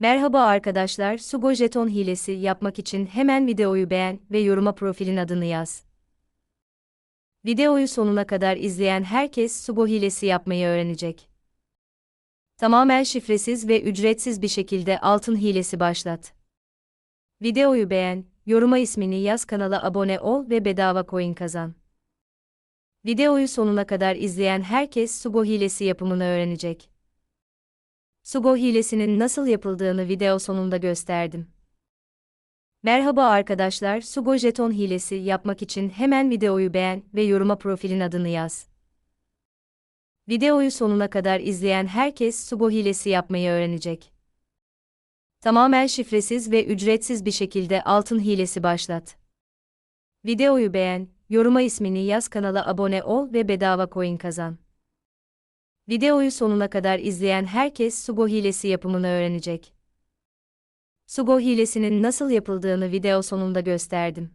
Merhaba arkadaşlar, Sugo jeton hilesi yapmak için hemen videoyu beğen ve yoruma profilin adını yaz. Videoyu sonuna kadar izleyen herkes Sugo hilesi yapmayı öğrenecek. Tamamen şifresiz ve ücretsiz bir şekilde altın hilesi başlat. Videoyu beğen, yoruma ismini yaz kanala abone ol ve bedava coin kazan. Videoyu sonuna kadar izleyen herkes Sugo hilesi yapımını öğrenecek. Sugo hilesinin nasıl yapıldığını video sonunda gösterdim. Merhaba arkadaşlar, Sugo jeton hilesi yapmak için hemen videoyu beğen ve yoruma profilin adını yaz. Videoyu sonuna kadar izleyen herkes Sugo hilesi yapmayı öğrenecek. Tamamen şifresiz ve ücretsiz bir şekilde altın hilesi başlat. Videoyu beğen, yoruma ismini yaz kanala abone ol ve bedava coin kazan. Videoyu sonuna kadar izleyen herkes Sugo hilesi yapımını öğrenecek. Sugo hilesinin nasıl yapıldığını video sonunda gösterdim.